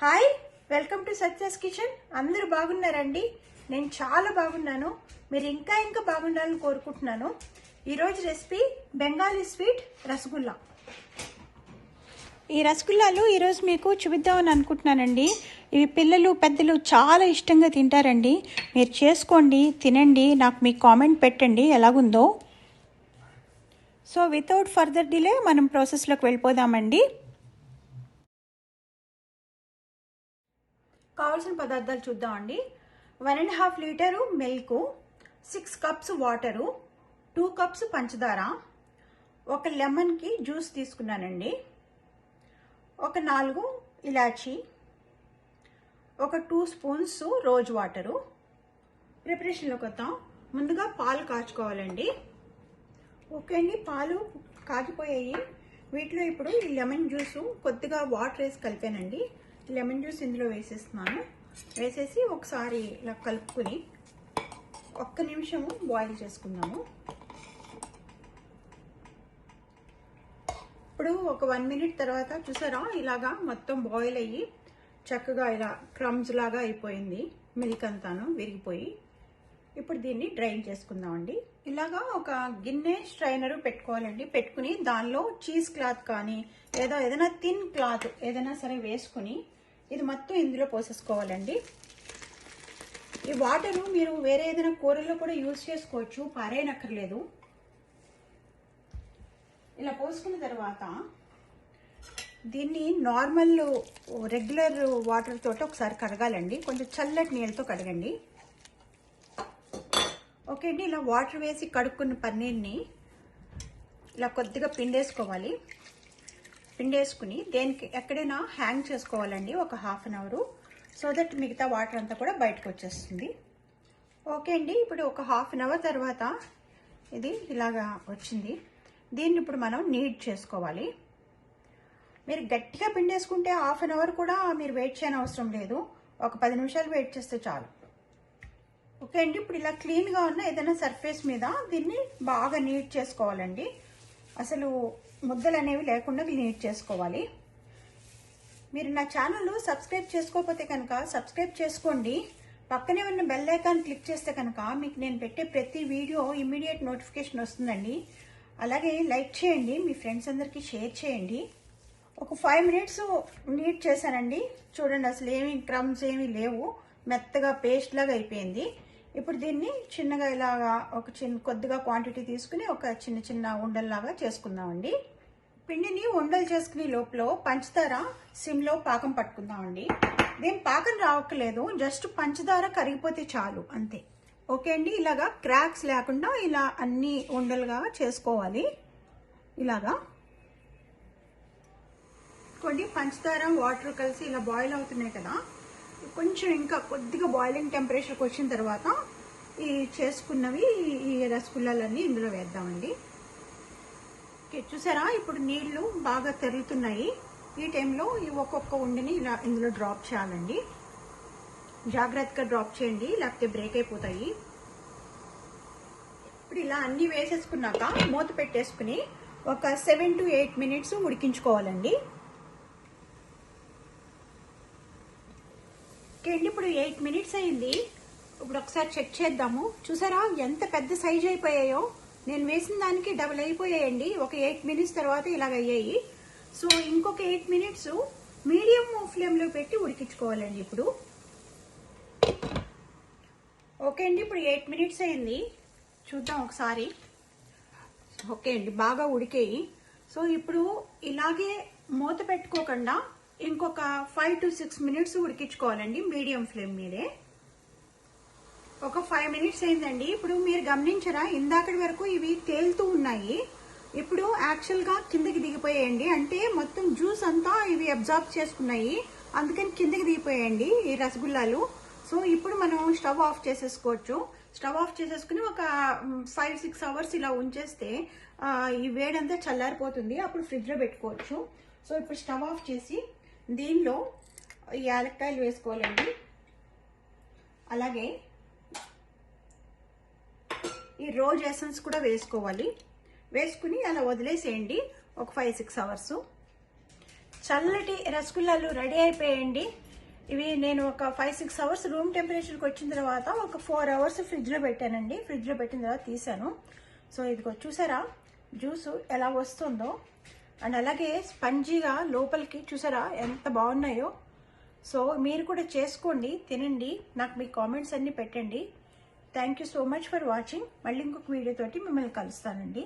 Hi welcome to Satya's kitchen అందరూ బాగున్నారండి? నేను చాలా బాగున్నాను. మీరు ఇంకా ఇంకా బాగుండాలని కోరుకుంటున్నాను. ఈరోజు రెసిపీ బెంగాలీ స్వీట్ రసగుల్లా. ఈ రసగుల్లాలు ఈరోజు మీకు చూపిద్దామని అనుకుంటున్నానండి. ఇవి పిల్లలు పెద్దలు చాలా ఇష్టంగా తింటారండి. మీరు చేసుకోండి తినండి నాకు మీ కామెంట్ పెట్టండి ఎలాగుందో. సో వితౌట్ ఫర్దర్ డిలే మనం ప్రాసెస్లోకి వెళ్ళిపోదామండి. కావాల్సిన పదార్థాలు చూద్దామండి one and half litre milk six cups water two cups పంచదార ఒక లెమన్కి జ్యూస్ తీసుకున్నానండి. ఒక నాలుగు ఇలాచి ఒక టూ స్పూన్స్ రోజ్ వాటరు. ప్రిపరేషన్లోకి వద్దాం ముందుగా పాలు కాచుకోవాలండి. ఓకే అండి పాలు కాగిపోయాయి. వీటిలో ఇప్పుడు ఈ లెమన్ జ్యూస్ కొద్దిగా వాటర్ వేసి కలిపానండి. లెమన్ జ్యూస్ ఇందులో వేసేస్తున్నాను. వేసేసి ఒకసారి ఇలా కలుపుకొని ఒక్క నిమిషము బాయిల్ చేసుకుందాము. ఇప్పుడు ఒక వన్ మినిట్ తర్వాత చూసారా? ఇలాగా మొత్తం బాయిల్ అయ్యి చక్కగా ఇలా క్రమ్స్ లాగా అయిపోయింది. మిల్క్ అంతాను విరిగిపోయి. ఇప్పుడు దీన్ని డ్రైన్ చేసుకుందామండి. ఇలాగా ఒక గిన్నె స్ట్రైనర్ పెట్టుకోవాలండి. పెట్టుకుని దానిలో చీజ్ క్లాత్ కానీ లేదా ఏదైనా థిన్ క్లాత్ ఏదైనా సరే వేసుకుని ఇది మొత్తం ఇందులో పోసేసుకోవాలండి. ఈ వాటరు మీరు వేరే ఏదైనా కూరల్లో కూడా యూజ్ చేసుకోవచ్చు పారేయనక్కర్లేదు. ఇలా పోసుకున్న తర్వాత దీన్ని నార్మల్ రెగ్యులర్ వాటర్ తోటి ఒకసారి కడగాలండి. కొంచెం చల్లటి నీళ్ళతో కడగండి. ఓకే అండి ఇలా వాటర్ వేసి కడుక్కున్న పన్నీర్ని ఇలా కొద్దిగా పిండేసుకోవాలి. పిండేసుకుని దేనికి ఎక్కడైనా హ్యాంగ్ చేసుకోవాలండి ఒక half an hour. So that మిగతా వాటర్ అంతా కూడా బయటకు వచ్చేస్తుంది. ఓకే అండి ఇప్పుడు ఒక హాఫ్ అన్ అవర్ తర్వాత ఇది ఇలాగా వచ్చింది. దీన్ని ఇప్పుడు మనం నీడ్ చేసుకోవాలి. మీరు గట్టిగా పిండేసుకుంటే హాఫ్ అన్ అవర్ కూడా మీరు వెయిట్ చేయని అవసరం లేదు. ఒక పది నిమిషాలు వెయిట్ చేస్తే చాలు. ఓకే అండి ఇప్పుడు ఇలా క్లీన్గా ఉన్న ఏదైనా సర్ఫేస్ మీద దీన్ని బాగా నీట్ చేసుకోవాలండి. అసలు ముద్దలు అనేవి లేకుండా నీట్ చేసుకోవాలి. మీరు నా ఛానల్ సబ్స్క్రైబ్ చేసుకోకపోతే కనుక సబ్స్క్రైబ్ చేసుకోండి. పక్కనే ఉన్న బెల్ ఐకాన్ క్లిక్ చేస్తే కనుక మీకు నేను పెట్టే ప్రతి వీడియో ఇమ్మీడియట్ నోటిఫికేషన్ వస్తుందండి. అలాగే లైక్ చేయండి మీ ఫ్రెండ్స్ అందరికీ షేర్ చేయండి. ఒక ఫైవ్ మినిట్స్ నీట్ చేశానండి. చూడండి అసలు ఏమి క్రమ్స్ ఏమీ లేవు. మెత్తగా పేస్ట్ లాగా అయిపోయింది. ఇప్పుడు దీన్ని చిన్నగా ఇలాగా ఒక చిన్న కొద్దిగా క్వాంటిటీ తీసుకుని ఒక చిన్న చిన్న ఉండల్లాగా చేసుకుందామండి. పిండిని ఉండలు చేసుకునే లోపల పంచదార సిమ్లో పాకం పట్టుకుందామండి. దీని పాకం రావట్లేదు జస్ట్ పంచదార కరిగిపోతే చాలు అంతే. ఓకే అండి ఇలాగా క్రాక్స్ లేకుండా ఇలా అన్ని ఉండలుగా చేసుకోవాలి. ఇలాగా. కొన్ని పంచదార వాటర్ కలిసి ఇలా బాయిల్ అవుతున్నాయి కదా. కొంచెం ఇంకా కొద్దిగా బాయిలింగ్ టెంపరేచర్కి వచ్చిన తర్వాత ఈ చేసుకున్నవి ఈ రసగుల్లాలన్నీ ఇందులో వేద్దామండి. ఓకే చూసారా? ఇప్పుడు నీళ్ళు బాగా తెరులుతున్నాయి. ఈ టైంలో ఈ ఒక్కొక్క ఉండిని ఇలా ఇందులో డ్రాప్ చేయాలండి. జాగ్రత్తగా డ్రాప్ చేయండి లేకపోతే బ్రేక్ అయిపోతాయి. ఇప్పుడు ఇలా అన్నీ వేసేసుకున్నాక మూత పెట్టేసుకుని ఒక సెవెన్ టు ఎయిట్ మినిట్స్ ఉడికించుకోవాలండి. ఓకే అండి ఇప్పుడు ఎయిట్ మినిట్స్ అయింది. ఇప్పుడు ఒకసారి చెక్ చేద్దాము. చూసారా ఎంత పెద్ద సైజ్ అయిపోయాయో? నేను వేసిన దానికి డబుల్ అయిపోయాయండి. ఒక ఎయిట్ మినిట్స్ తర్వాత ఇలాగ అయ్యాయి. సో ఇంకొక ఎయిట్ మినిట్స్ మీడియం ఫ్లేమ్లో పెట్టి ఉడికించుకోవాలండి ఇప్పుడు. ఓకే అండి ఇప్పుడు ఎయిట్ మినిట్స్ అయింది. చూద్దాం ఒకసారి. ఓకే అండి బాగా ఉడికేయి. సో ఇప్పుడు ఇలాగే మూత పెట్టుకోకుండా ఇంకొక ఫైవ్ టు సిక్స్ మినిట్స్ ఉడికించుకోవాలండి మీడియం ఫ్లేమ్ మీదే. ఒక ఫైవ్ మినిట్స్ అయిందండి. ఇప్పుడు మీరు గమనించరా ఇందాకటి వరకు ఇవి తేలుతూ ఉన్నాయి. ఇప్పుడు యాక్చువల్గా కిందకి దిగిపోయాయండి. అంటే మొత్తం జ్యూస్ అంతా ఇవి అబ్జార్బ్ చేసుకున్నాయి. అందుకని కిందకి దిగిపోయాయండి ఈ రసగుల్లాలు. సో ఇప్పుడు మనం స్టవ్ ఆఫ్ చేసేసుకోవచ్చు. స్టవ్ ఆఫ్ చేసేసుకుని ఒక ఫైవ్ సిక్స్ అవర్స్ ఇలా ఉంచేస్తే ఈ వేడంతా చల్లారిపోతుంది. అప్పుడు ఫ్రిడ్జ్లో పెట్టుకోవచ్చు. సో ఇప్పుడు స్టవ్ ఆఫ్ చేసి దీనిలో ఈ యాలక్కాయలు వేసుకోవాలండి. అలాగే ఈ రోజ్ ఎసెన్స్ కూడా వేసుకోవాలి. వేసుకుని అలా వదిలేసేయండి. ఒక ఫైవ్ సిక్స్ అవర్స్ చల్లటి రసగుల్లాలు రెడీ అయిపోయాయండి ఇవి నేను ఒక ఫైవ్ సిక్స్ అవర్స్ రూమ్ టెంపరేచర్కి వచ్చిన తర్వాత ఒక ఫోర్ అవర్స్ ఫ్రిడ్జ్లో పెట్టానండి. ఫ్రిడ్జ్లో పెట్టిన తర్వాత తీసాను. సో ఇదిగో చూసారా? జ్యూస్ ఎలా వస్తుందో? అండ్ అలాగే స్పంజీగా లోపలికి చూసారా ఎంత బాగున్నాయో? సో మీరు కూడా చేసుకోండి తినండి. నాకు మీ కామెంట్స్ అన్నీ పెట్టండి. Thank you so much for watching మళ్ళీ ఇంకొక వీడియోతోటి మిమ్మల్ని కలుస్తానండి.